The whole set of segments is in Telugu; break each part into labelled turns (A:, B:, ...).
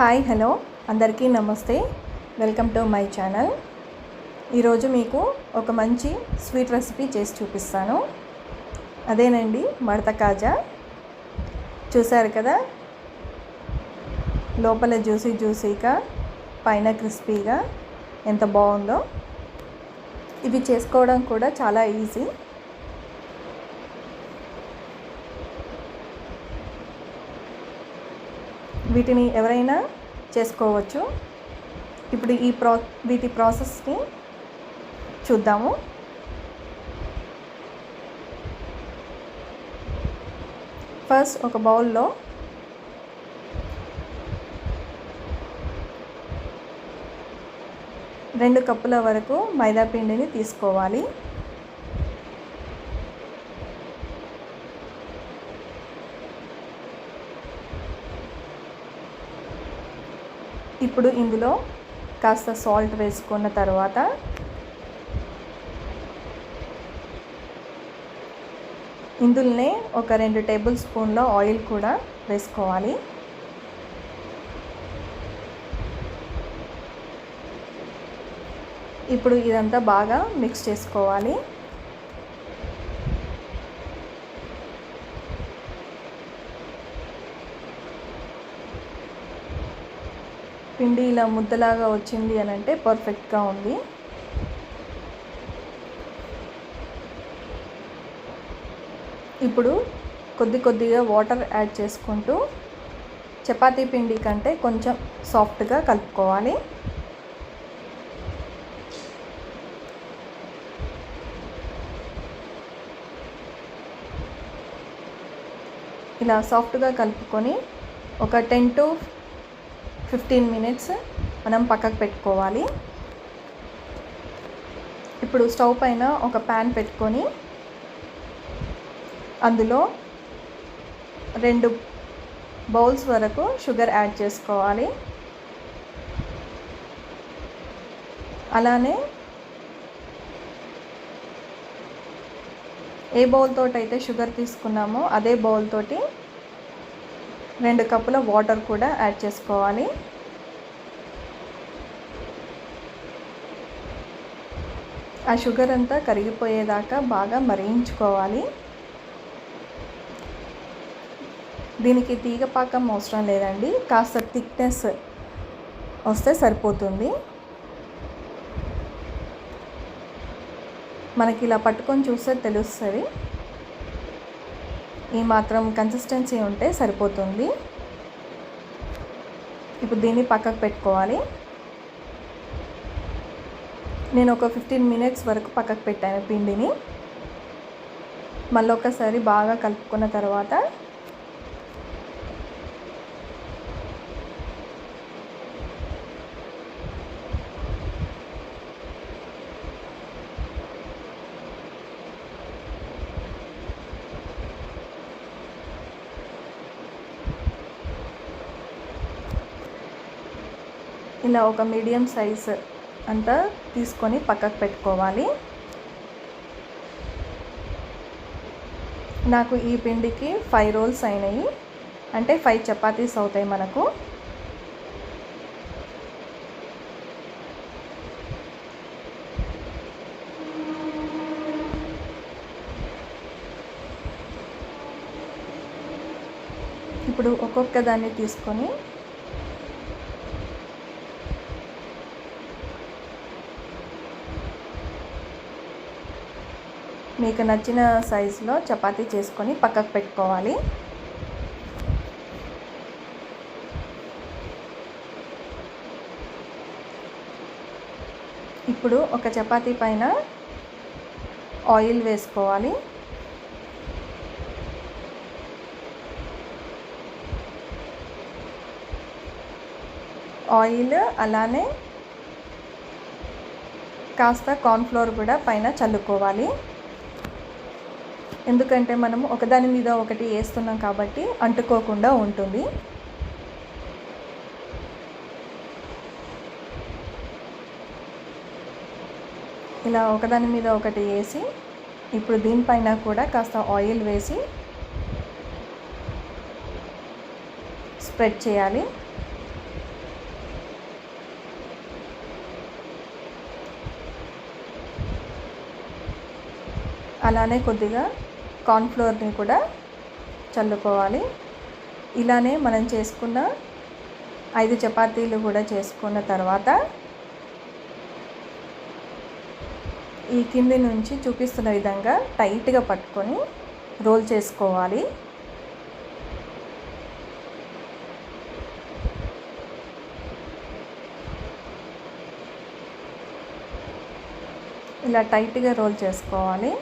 A: Hi hello. అందరికీ నమస్తే. Welcome to my channel. ఈరోజు మీకు ఒక మంచి స్వీట్ రెసిపీ చేసి చూపిస్తాను. అదేనండి మడత కాజా. చూసారు కదా? లోపల జ్యూసీ జ్యూసీగా పైన క్రిస్పీగా ఎంత బాగుందో. ఇవి చేసుకోవడం కూడా చాలా ఈజీ. వీటిని ఎవరైనా చేసుకోవచ్చు. ఇప్పుడు ఈ ప్రా వీటి ప్రాసెస్ని చూద్దాము. ఫస్ట్ ఒక బౌల్లో రెండు కప్పుల వరకు మైదా పిండిని తీసుకోవాలి. ఇప్పుడు ఇందులో కాస్త సాల్ట్ వేసుకున్న తర్వాత ఇందులోనే ఒక రెండు టేబుల్ స్పూన్ల ఆయిల్ కూడా వేసుకోవాలి. ఇప్పుడు ఇదంతా బాగా మిక్స్ చేసుకోవాలి. పిండి ఇలా ముద్దలాగా వచ్చింది అని అంటే పర్ఫెక్ట్గా ఉంది. ఇప్పుడు కొద్ది కొద్దిగా వాటర్ యాడ్ చేసుకుంటూ చపాతీ పిండి కంటే కొంచెం సాఫ్ట్గా కలుపుకోవాలి. ఇలా సాఫ్ట్గా కలుపుకొని ఒక టెన్ టు ఫిఫ్టీన్ మినిట్స్ మనం పక్కకు పెట్టుకోవాలి. ఇప్పుడు స్టవ్ పైన ఒక ప్యాన్ పెట్టుకొని అందులో రెండు బౌల్స్ వరకు షుగర్ యాడ్ చేసుకోవాలి. అలానే ఏ బౌల్ తోటి అయితే షుగర్ తీసుకున్నామో అదే బౌల్ తోటి రెండు కప్పుల వాటర్ కూడా యాడ్ చేసుకోవాలి. ఆ షుగర్ అంతా కరిగిపోయేదాకా బాగా మరిగించుకోవాలి. దీనికి తీగ పాకం అవసరం లేదండి. కాస్త థిక్నెస్ వస్తే సరిపోతుంది. మనకి ఇలా పట్టుకొని చూస్తే తెలుస్తుంది. ఈ మాత్రం కన్సిస్టెన్సీ ఉంటే సరిపోతుంది. ఇప్పుడు దీన్ని పక్కకు పెట్టుకోవాలి. నేను ఒక ఫిఫ్టీన్ మినిట్స్ వరకు పక్కకు పెట్టాను పిండిని. మళ్ళీ ఒకసారి బాగా కలుపుకున్న తర్వాత ఇలా ఒక మీడియం సైజ్ అంతా తీసుకొని పక్కకు పెట్టుకోవాలి. నాకు ఈ పిండికి ఫైవ్ రోల్స్ అయినాయి. అంటే ఫైవ్ చపాతీస్ అవుతాయి మనకు. ఇప్పుడు ఒక్కొక్క దాన్ని తీసుకొని మీకు నచ్చిన సైజులో చపాతీ చేసుకొని పక్కకు పెట్టుకోవాలి. ఇప్పుడు ఒక చపాతీ పైన ఆయిల్ వేసుకోవాలి. ఆయిల్ అలానే కాస్త కార్న్ఫ్లోర్ కూడా పైన చల్లుకోవాలి. ఎందుకంటే మనము ఒకదాని మీద ఒకటి వేస్తున్నాం కాబట్టి అంటుకోకుండా ఉంటుంది. ఇలా ఒకదాని మీద ఒకటి వేసి ఇప్పుడు దీనిపైన కూడా కాస్త ఆయిల్ వేసి స్ప్రెడ్ చేయాలి. అలానే కొద్దిగా కార్న్ఫ్లోర్ని కూడా చల్లుకోవాలి. ఇలానే మనం చేసుకున్న ఐదు చపాతీలు కూడా చేసుకున్న తర్వాత ఈ కింది నుంచి చూపిస్తున్న విధంగా టైట్గా పట్టుకొని రోల్ చేసుకోవాలి. ఇలా టైట్గా రోల్ చేసుకోవాలి.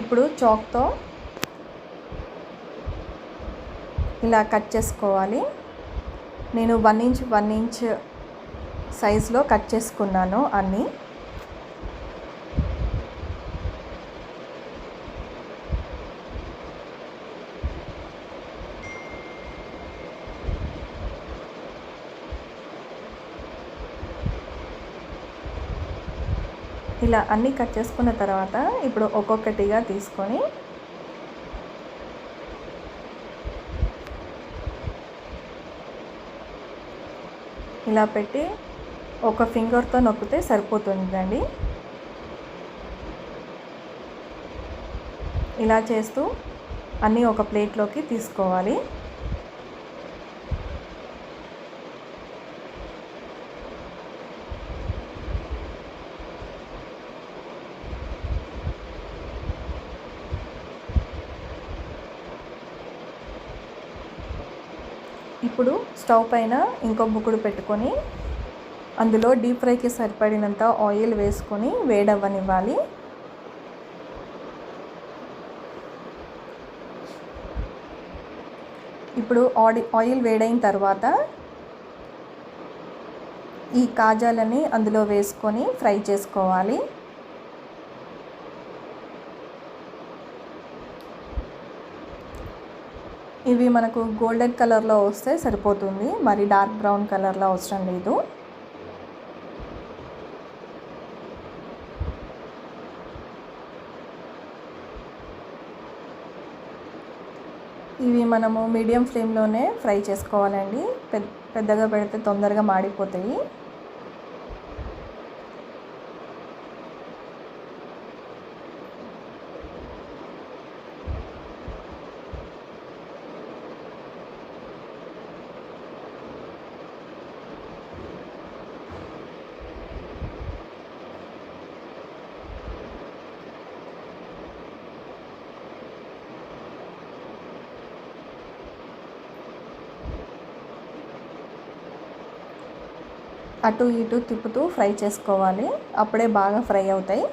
A: ఇప్పుడు చాక్తో ఇలా కట్ చేసుకోవాలి. నేను వన్ ఇంచ్ వన్ ఇంచ్ సైజులో కట్ చేసుకున్నాను అన్నీ. ఇలా అన్నీ కట్ చేసుకున్న తర్వాత ఇప్పుడు ఒక్కొక్కటిగా తీసుకొని ఇలా పెట్టి ఒక ఫింగర్తో నొక్కితే సరిపోతుందండి. ఇలా చేస్తూ అన్నీ ఒక ప్లేట్లోకి తీసుకోవాలి. ఇప్పుడు స్టవ్ పైన ఇంకో బుక్కుడు పెట్టుకొని అందులో డీప్ ఫ్రైకి సరిపడినంత ఆయిల్ వేసుకొని వేడవ్వనివ్వాలి. ఇప్పుడు ఆడి ఆయిల్ వేడైన తర్వాత ఈ కాజాలని అందులో వేసుకొని ఫ్రై చేసుకోవాలి. ఇవి మనకు గోల్డెన్ కలర్లో వస్తే సరిపోతుంది. మరి డార్క్ బ్రౌన్ కలర్లో అవసరం లేదు. ఇవి మనము మీడియం ఫ్లేమ్లోనే ఫ్రై చేసుకోవాలండి. పెద్దగా పెడితే తొందరగా మాడిపోతాయి. అటు ఇటు తిప్పుతూ ఫ్రై చేసుకోవాలి. అప్పుడే బాగా ఫ్రై అవుతాయి.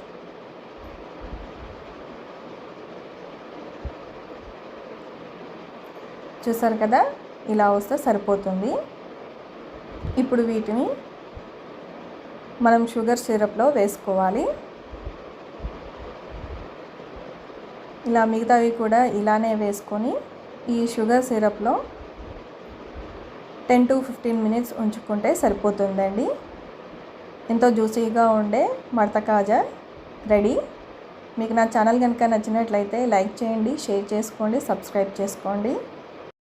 A: చూసారు కదా? ఇలా వస్తే సరిపోతుంది. ఇప్పుడు వీటిని మనం షుగర్ సిరప్లో వేసుకోవాలి. ఇలా మిగతావి కూడా ఇలానే వేసుకొని ఈ షుగర్ సిరప్లో టెన్ టు ఫిఫ్టీన్ మినిట్స్ ఉంచుకుంటే సరిపోతుందండి. ఎంతో జ్యూసీగా ఉండే మడత కాజా రెడీ. మీకు నా ఛానల్ కనుక నచ్చినట్లయితే లైక్ చేయండి షేర్ చేసుకోండి సబ్స్క్రైబ్ చేసుకోండి.